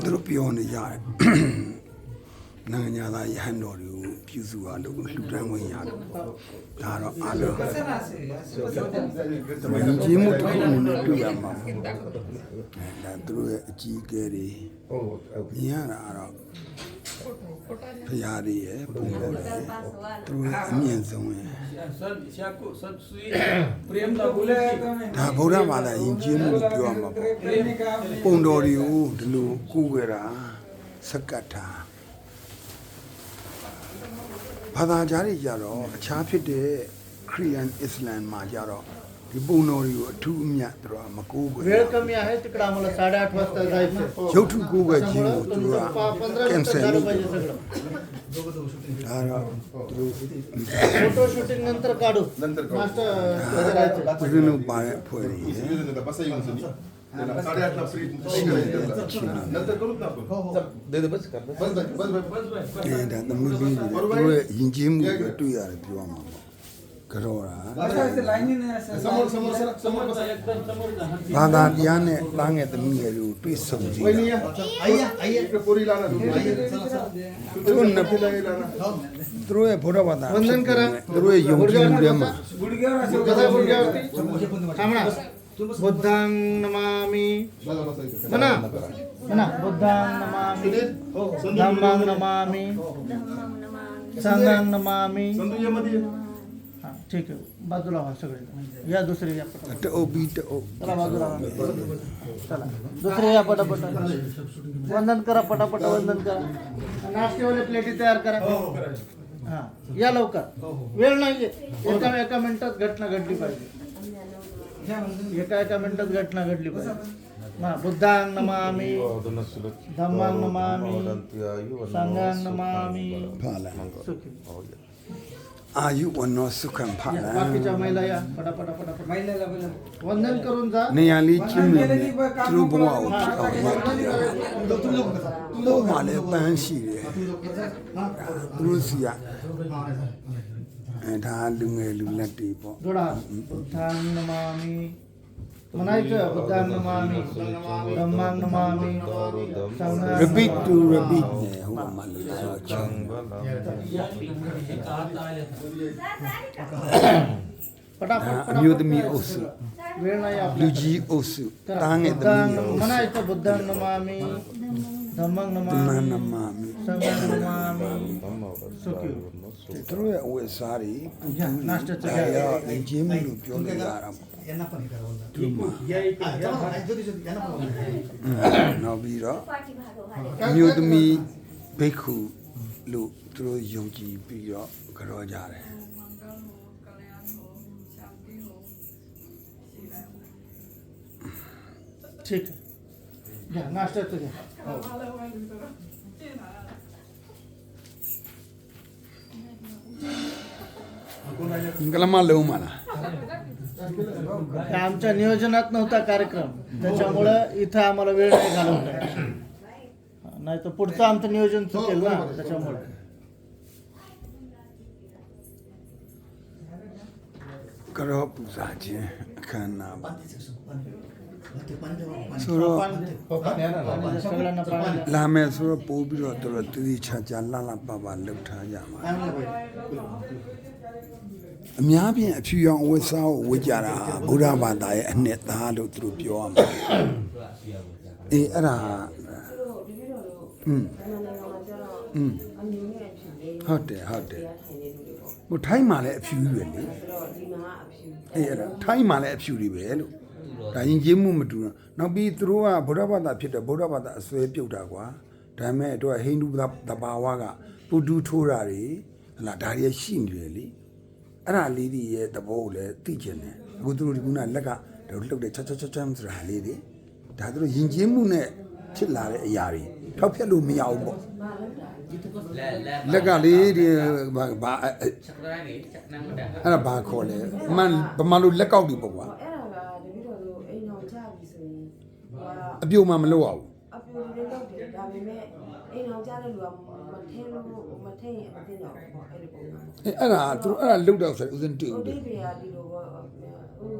သူတို့ပြောနေကြတယ်နိုင်ငံသားရဟန်းတော်တွေကိုပြုစုရလို့လှူဒန်းဝင်ရတယ်ဒါတော့အားလုံးသမင်ကြီးမှုတစ်ခုအနေနဲ့တွေ့ရမှာပေါ့အဲဒါသူတို့ရဲ့အကြီးအကဲတွေမြင်ရတာကတော့ ဖရာတွေရဲ့ဘုံတော်တွေသူအမြင့်ဆုံးရဲ့ဒါဗုဒ္ဓဘာသာယဉ်ကျေးမှုပြောရမှာပေါ့ပုံတော်တွေကိုဒီလိုကူခဲ့တာစကတ္ထာဘာသာကြားတွေကြတော့အခြားဖြစ်တဲ့ Korean Islam မှာကြတော့ ဒီပုံတော်တွေကိုအထူးအမြတ်သူတို့ကမကူးကြ वेळ कमी आहे तिकडं आम्हाला साडेआठ वाजता जायचं ရုပ်ထုကူးကြခြင်းကိုသူတို့က पंधरा ကင် मिनिटं ဆယ် झालं လုပ် पाहिजे सगळं ဒါတော့သူတို့ फोटो शूटिंग नंतर काढू नंतर काढू. नाश्ता करायचं ဦးဇင်းတို့ပါတဲ့အဖွဲ့တွေရဲ့ बसा येऊन सनी साडेआठला फ्री नंतर करू ना आपण बस बस बस बस बस बस အဲဒါသမီးလေးတွေသူတို့ရဲ့ယဉ်ကျေးမှုကိုတွေ့ရတယ်ပြောရမှာပေါ့ Buddhang namami mana mana Buddhang namami Dhammang namami Sanggang namami Sanggang namami ठीक आहे. बाजूला व्हा सगळे. म्हणजे या दुसरे या पटापट. चला बाजूला चला. दुसरे या पटापट. वंदन करा पटापट वंदन करा. नाश्तेवाले प्लेटी तयार करा. हो, हो, हा या लवकर. हो, वेळ नाहीये. एका एका मिनिटात घटना घडली पाहिजे. एका एका मिनिटात घटना घडली पाहिजे. बुद्धां नमामि धम्मां नमामि सङ्गां नमामि आयु वन्नो सुखम फाला बाकीच्या महिलाया पटापट पटापट महिलाला वंदन करून जा नाही आली चिमणी थ्रू बुवा लोक आले पॅन्सी रुसिया ढाल लुंगे लुलटी पो जोडा बुद्धां Namami Manaicha Bhutan Namami, Dhammang Namami, Repeat to repeat. ဟုတ်ပါမှလို့ဆိုချင်အမျိုးသမီးအုပ်စု Venaya လူကြီးအုပ်စုတားငယ်သမီး Bhutan အုပ်စု Manaicha Bhutan Namami, Dhammang တမ Namami, န်နမမီ Sangham Namami. So cute. သူတို့ရဲ့အဝတ်အစားတွေ Yeah, nice to ဒါ together. ရရင်ကျင်းမှုလို့ပြောလို့ရတာပေါ့ என்ன பண்ணிட்டாரு ஜோதி ஜோதி என்ன பண்ணுவாங்க နောက်ပြီးတော့မြို့သမီးဘိက္ခုလို့သူတို့ယုံကြည်ပြီးတော့ကြောကြတယ်ထိတ်ညနာစတဲ့တူဟုတ်ကလမလုံးမလား आमच्या नियोजनात नव्हता कार्यक्रम. त्याच्यामुळं इथं आम्हाला वेळ नाही घालवला. नाही तर पुढचं आमचं नियोजन चुकेल ना त्याच्यामुळं. करो पूजाची खाना ဆိုတော့လာမယ်ဆိုတော့ပို့ပြီးတော့တော်တော်တည်ချာချာလှလှပပလှုပ်ထားကြပါအများဖြင့်အဖြူရောင်အဝတ်စားကိုဝတ်ကြတာဗုဒ္ဓဘာသာရဲ့အနှစ်သားလို့သူတို့ပြောရမှာအေးအဲ့ဒါอืมอืมဟုတ်တယ်ဟုတ်တယ်ဟိုထိုင်းမှာလည်းအဖြူကြီးပဲလေအေးအဲ့ဒါထိုင်းမှာလည်းအဖြူကြီးပဲလို့ ဒါရင်ကျေးမှုမတူတော့နောက်ပြီးသူတို့ကဗုဒ္ဓဘာသာဖြစ်တယ်ဗုဒ္ဓဘာသာအစွဲပြုတ်တာကွာဒါပေမဲ့တို့ကဟိန္ဒူသဘာဝကပုဒုထိုးတာတွေဟလာဒါတွေရှိနေတယ်လေအဲ့ဒါလေးတွေရဲ့သဘောကိုလည်းသိကျင်တယ်အခုသူတို့ဒီကုနာလက်ကတို့လှုပ်တဲ့ချက်ချက်ချက်ချက်ဆိုတာလေးတွေဒါသူတို့ယဉ်ကျေးမှုနဲ့ဖြစ်လာတဲ့အရာတွေထောက်ဖြတ်လို့မရဘူးပေါ့လက်ကလေးဒီဘာဘာအဲ့ချက်ရိုင်းလေးချက်နမ်းမတက်အဲ့ဒါဘာခေါ်လဲအမှန်ဗမာလိုလက်ကောက်တွေပေါ့ကွာ အပြုံမှမလုပ်ရဘူးအပြူလေးတော့တယ်ဒါပေမဲ့အိမ်အောင်ကြတဲ့လူကမထင်းလို့မထင်းရင်အမသိတော့ဘူးပေါ့အဲ့ဒီပုံစံအဲ့အဲ့ဒါသူတို့အဲ့ဒါလှုပ်တော့ဆိုဥစဉ်တွေ့ဟိုဦးတယ်ဒီပေကဒီလိုပေါ့ဟို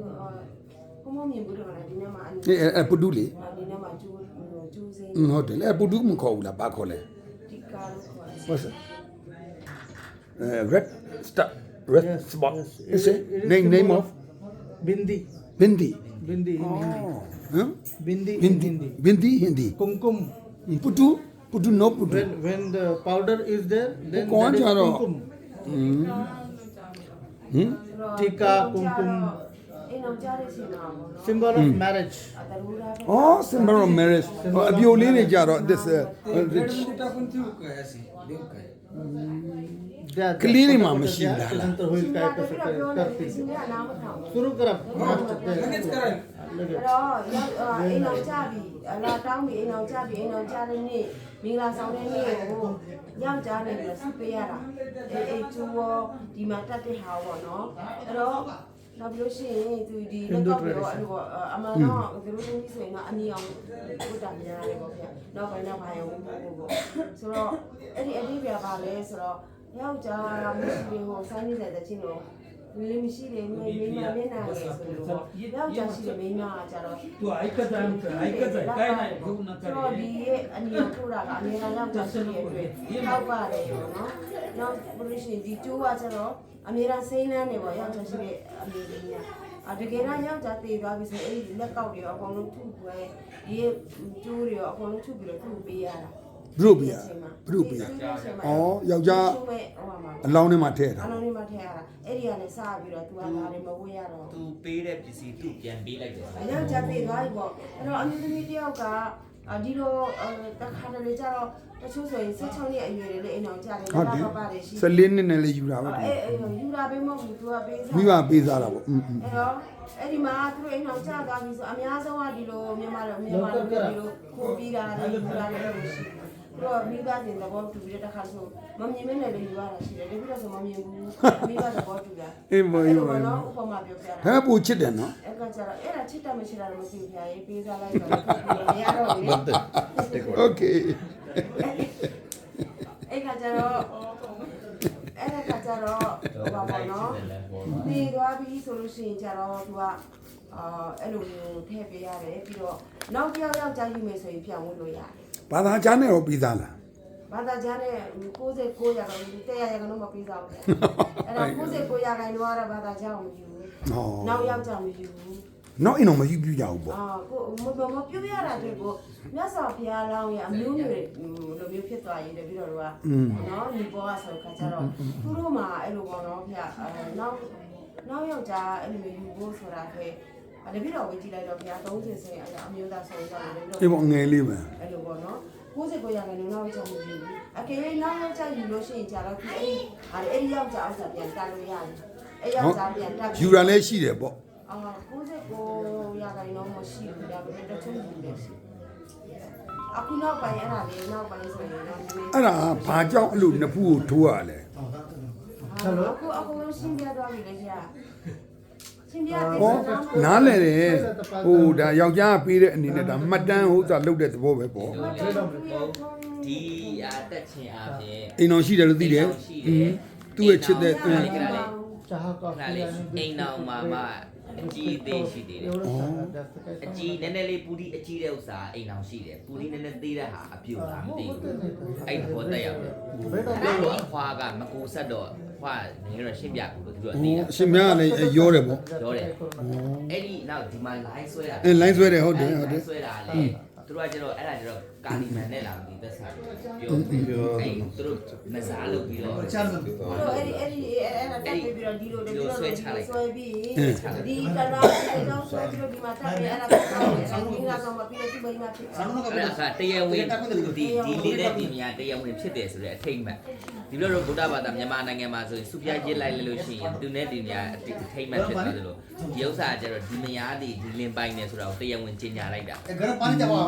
ဟိုမမြင်ဘူးတော့လည်းဒီနေ့မှအနအေးအဲ့အဲ့ပုတုလေဒီနေ့မှကျိုးကျူးစိမ်းอืมဟုတ်တယ်လေပုတုမခေါ်ဘူးလားဘာခေါ်လဲဒီကာလို့ခေါ်တယ် What's it? Uh, red star, red Yes, spot. yes. Is It- it? it is Name name symbol of Bindi. Bindi. Bindi in Hindi. Oh. Bindi, Bindi, Hindi. Bindi, Hindi. Kumkum. Putu, Putu, no Putu. When, when the powder is there, then oh, that is Kumkum. Hmm. Hmm? Tika, Kumkum. symbol of mm. marriage oh symbol of marriage अभी वो लेने जा रहा दिस တော့ this uh, uh, this- कुठं पण ठेवू काय असे देऊ काय त्या- Clear त्या- मा त्या- machine त्या- झाला. नंतर होईल काय कसं काय करतीलအနာမထောင်ဘူး सुरू करा मास्टर लगेच करायला लगेच. အဲ့တော့ရောက်အိမ်အောင်ကြပြီအလားတောင်းပြီအိမ်အောင်ကြပြီအိမ်အောင်ကြတဲ့နေ့မင်္ဂလာဆောင်တဲ့နေ့ကိုယောက်ျားနေပြီးတော့ဆုပေးရတာအေးအေးကျူရောဒီမှာတက်တဲ့ဟာပေါ့နော်အဲ့တော့ နောက်ပြီးလို့ရှိရင်သူဒီလက်ကောက်ပြီးတော့အဲ့လိုပေါ့အမှန်တော့သူတို့သမီးဆိုရင်တော့အနီအောင်ကိုတာများရတယ်ပေါ့ဗျာနောက်ပိုင်းတော့ဘာရောဘူးပေါ့ဆိုတော့အဲ့ဒီအတိပြပါလဲဆိုတော့ယောက်ျားကမရှိဘူးဟိုဆိုင်းနေတဲ့တချင်းတော့ဝေးမရှိတယ်မိမိမမျက်နှာလေဆိုလို့ယောက်ျားရှိတယ်မိမကကြတော့သူအိုက်ကတမ်းအိုက်ကတမ်းကိုင်းနိုင်ဘူးနော်ဆိုတော့ဒီရဲ့အနီအောင်ထိုးတာကအမြဲတမ်းယောက်ျားရှိရဲ့အတွက်ထောက်ပါတယ်နော်နောက်ပြီးလို့ရှိရင်ဒီကျိုးကကျတော့ အမေကစိမ့်နှမ်းနေပေါ့ယောက်ျားရှိတဲ့အမေကြီးညာ။အတကယ်တော့ယောက်ျားတည်သွားပြီဆိုရင်အဲ့ဒီလက်ကောက်တွေရောအကုန်လုံးထုခွဲဒီရဲ့ကျိုးတွေရောအကုန်လုံးထုပြီးတော့ထုပေးရတာဘုရုပ်ပြရဘုရုပ်ပြရအော်ယောက်ျားကျိုးပဲဟိုမှာအလောင်းထဲမှာထည့်အတာလုံးလေးမှထည့်ရတာအဲ့ဒီကနေစပြီးတော့ तू ကဒါတွေမဝေးရတော့သူပေးတဲ့ပစ္စည်းသူပြန်ပေးလိုက်တယ်အယောက်ျားသေးသွားပြီပေါ့အဲ့တော့အမျိုးသမီးတယောက်က အာဒီလိုတခါတလေကျတော့တချို့ဆိုရင်16နှစ်အရွယ်တွေလည်းအိမ်အောင်ကြတယ်ဟုတ်တယ်တော့ပါတယ်ရှိ14နှစ်နဲ့လည်းယူတာပဲအဲ့အဲ့ယူတာပဲမဟုတ်ဘူးသူကပေးစားမိဘပေးစားတာပေါ့อืมအဲ့တော့အဲ့ဒီမှာသူတို့အိမ်အောင်ကြသွားပြီဆိုအများဆုံးကဒီလိုမြန်မာလိုမြန်မာလိုဒီလိုခိုးပြီးတာလည်းယူတာလည်းလို့ရှိတယ်တော့မိဘတင်သဘောတူပြီးတဲ့ခါဆိုမမြင်မနဲ့လည်းယူရတာရှိတယ်တကယ်တော့ဆိုမမြင်ဘူးမိဘသဘောတူတာအေးမယူပါအဲ့ဘူးလိုနော်ဥပမာပြောပြတာဒါပူချစ်တယ်နော်အဲ့ကကြတော့အဲ့ဒါ ချစ်တာမရှိတာတော့မသိဘူးဗျာရေးပေးစားလိုက်တော့မရတော့ဘူးလေ โอเค အဲ့ကကြတော့အဲ့ကကြတော့ဟောပါတော့ဒီသွားပြီဆိုလို့ရှိရင်ကြတော့သူကအာအဲ့လိုမျိုးထည့်ပေးရတယ်ပြီးတော့နောက်တစ်ယောက်ယောက်ကြားယူမယ်ဆိုရင်ပြန်ဝင်လို့ရတယ် ဘာသာကြားနဲ့ရောပြီးသားလား ဘာသာကြားနဲ့69ရာခိုင်နှုန်း100ရာခိုင်နှုန်းမပြီးသားဘူးအဲ့ဒါ69ရာခိုင်နှုန်းကတော့ဘာသာကြားကိုမယူဘူး ဟော နောက်ယောက်ကြားမယူဘူး နောက်အိမ်တော့မယူပြကြဘူးပေါ့အာကိုမမမပြုတ်ရတာတဲ့ကိုမြတ်စွာဘုရားလောင်းရဲ့အမျိုးမျိုးတွေလိုမျိုးဖြစ်သွားရင်တပြီးတော့တို့ကနော်ဒီဘောကဆိုခါကျတော့သူတို့မှာအဲ့လိုပေါ့နော်ဗျအဲနောက်နောက်ယောက်ျားအဲ့လိုမျိုးယူဖို့ဆိုတာပဲအဲ့တပြီးတော့ဝေကြည့်လိုက်တော့ဗျ30ဆယ်အမျိုးသားဆုံးကြတယ်ပြီးတော့အေးပေါ့ငယ်လေးပဲအဲ့လိုပေါ့နော်69ရာခိုင်နှုန်းနောက်ကြောင့်မယူဘူးအကယ်၍နောက်ယောက်ျားယူလို့ရှိရင်ကြတော့ဒီအဲ့အဲ့အဲ့ယောက်ျားဥစ္စာပြန်တက်လို့ရတယ်အဲ့ယောက်ျားပြန်တက်ယူတာလည်းရှိတယ်ပေါ့ အာ69ရာခိုင်နှုန်းမရှိဘူးဒါပေမဲ့တချို့ယူနေရှိအခုနောက်ပိုင်းအဲ့ဒါလေးနောက်ပိုင်းဆိုရင်တော့နည်းနည်းအဲ့ဒါဘာကြောင့်အဲ့လိုနှစ်ဖူးကိုထိုးရလဲအခုအခုလုံးရှင်းပြသွားပြီလေကြာရှင်းပြတယ်ဟောနားလဲတယ်ဟိုဒါယောက်ျားပေးတဲ့အနေနဲ့ဒါမှတ်တမ်းဟုတ်တာလုပ်တဲ့သဘောပဲပေါ့ဒီအတက်ချင်းအပြင်အိမ်တော်ရှိတယ်လို့သိတယ်อืมသူ့ရဲ့ချစ်တဲ့ အိမ်တော်မှာမှအကြီးသေးရှိသေးတယ်အကြီးနည်းနည်းလေးပူဒီအကြီးတဲ့ဥစ္စာအိမ်တော်ရှိတယ်ပူဒီနည်းနည်းသေးတဲ့ဟာအပြုတ်လားမသိဘူးအဲ့ဒီပေါ်တက်ရောက်တယ်ဘွားကမကူဆက်တော့ဘွားငယ်ရရှင်းပြကူလို့သူကအသေးရှင်များကလည်းရောတယ်ပေါ့ရောတယ်အဲ့ဒီနောက်ဒီမှာ line ဆွဲတာအဲ line ဆွဲတယ်ဟုတ်တယ်ဟုတ်တယ် line ဆွဲတာလေသူတို့ကကျတော့အဲ့ဒါကျတော့ ကာလီမန်နဲ့လာပြီးသက်ဆိုင်ပြောပြောသူတို့မစားလုပ်ပြီးတော့ချမ်းသာပြီးတော့တို့အဲ့ဒီအဲ့ဒီအဲ့ဒါတက်ပြီးတော့ဒီလိုဒီလိုဆွဲချလိုက်ဆွဲပြီးဒီကလာအဲ့တော့ဆွဲပြီးတော့ဒီမှာတက်ပြီးအဲ့ဒါကောင်းတယ်အဲ့ဒီကတော့မပြီးတော့ဒီမိမဖြစ်ဆောင်းတော့ကတရားဝင်ဒီဒီလေးတဲ့ပြင်များတရားဝင်ဖြစ်တယ်ဆိုတဲ့အထိတ်မှတ်ဒီလိုတော့ဗုဒ္ဓဘာသာမြန်မာနိုင်ငံမှာဆိုရင်စုပြရစ်လိုက်လို့ရှိရင်သူနဲ့ဒီနေရာအထိတ်မှတ်ဖြစ်သွားတယ်လို့ဒီဥစ္စာကကျတော့ဒီမယားဒီဒီလင်ပိုင်နေဆိုတာကိုတရားဝင်ကြေညာလိုက်တာအဲ့ကတော့ပန်းကြပါ